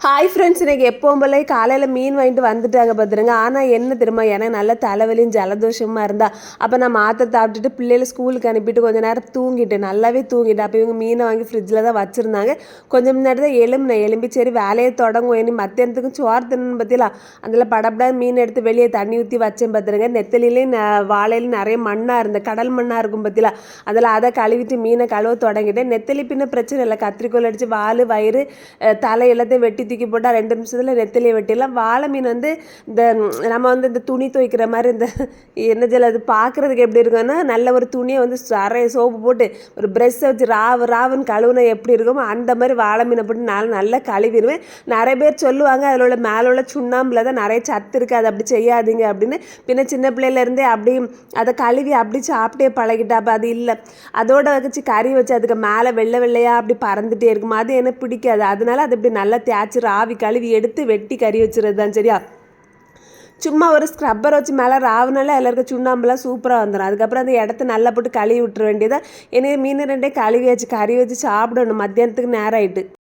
Hi friends இன்றைக்கி எப்போவும் போல காலையில் மீன் வாங்கிட்டு வந்துட்டாங்க பார்த்துருங்க ஆனால் என்ன தெரியுமா? எனக்கு நல்ல தலைவலியும் ஜலதோஷமாக இருந்தா. அப்போ நான் மாத்திரை சாப்பிட்டுட்டு பிள்ளைகளை ஸ்கூலுக்கு அனுப்பிட்டு கொஞ்சம் நேரம் தூங்கிட்டேன். நல்லாவே தூங்கிட்டேன். அப்போ இவங்க மீனை வாங்கி ஃப்ரிட்ஜில் தான் வச்சுருந்தாங்க. கொஞ்சம் முன்னாடி தான் எலும்பினேன் எலும்பி சரி வேலையை தொடங்கும். இனி மத்தியானத்துக்கும் சோறு தின்னு பார்த்தீங்களா அதில் படப்படா மீன் எடுத்து வெளியே தண்ணி ஊற்றி வச்சேன் பார்த்துருங்க நெத்தலிலையும் ந- வாழையிலும் நிறைய மண்ணாக இருந்த கடல் மண்ணாக இருக்கும் பார்த்தீங்களா அதில் அதை கழுவிட்டு மீனை கழுவ தொடங்கிட்டேன். நெத்தலி பின்ன பிரச்சனை இல்லை. கத்திரிக்கோல் அடித்து வால் வயிறு தலை எல்லாத்தையும் வெட்டி தூக்கி போட்டால் ரெண்டு நிமிஷத்தில் நெத்திலியை வெட்டிடலாம். வாழை மீன் வந்து இந்த நம்ம வந்து இந்த துணி துவைக்கிற மாதிரி இந்த என்ன சொல்ல அது பார்க்குறதுக்கு எப்படி இருக்கும்னா நல்ல ஒரு துணியை வந்து அரைய சோப்பு போட்டு ஒரு ப்ரெஷ்ஷை வச்சு ராவு ராவுன்னு கழுவுனா எப்படி இருக்குமோ அந்த மாதிரி வாழை மீனை போட்டு நான் நல்லா கழுவிடுவேன். நிறைய பேர் சொல்லுவாங்க அதில் உள்ள மேலே உள்ள சுண்ணாம்பில் தான் நிறைய சத்து இருக்குது அதை அப்படி செய்யாதீங்க அப்படின்னு. பின்ன சின்ன பிள்ளையிலேருந்தே அப்படி அதை கழுவி அப்படி சாப்பிட்டே பழகிட்டா அப்போ அது இல்லை. அதோட வச்சு கறி வச்சு அதுக்கு மேலே வெள்ளை வெள்ளையாக அப்படி பறந்துட்டே இருக்கும். அது எனக்கு பிடிக்காது. அதனால அது இப்படி நல்லா தேய்ச்சி ராவி கழுவி எடுத்து வெட்டி கறி வச்சுறது தான் சரியா? சும்மா ஒரு ஸ்க்ரப்பர் வச்சு மேலே ராவுனால எல்லாருக்கும் சுண்ணாம்பெல்லாம் சூப்பராக வந்துடும் அதுக்கப்புறம் அந்த இடத்த நல்லா போட்டு கழுவி விட்டுற வேண்டியதா எனவே மீன் ரெண்டே கழுவி வச்சு கறி வச்சு சாப்பிடணும். மத்தியானத்துக்கு நேரம் ஆயிட்டு.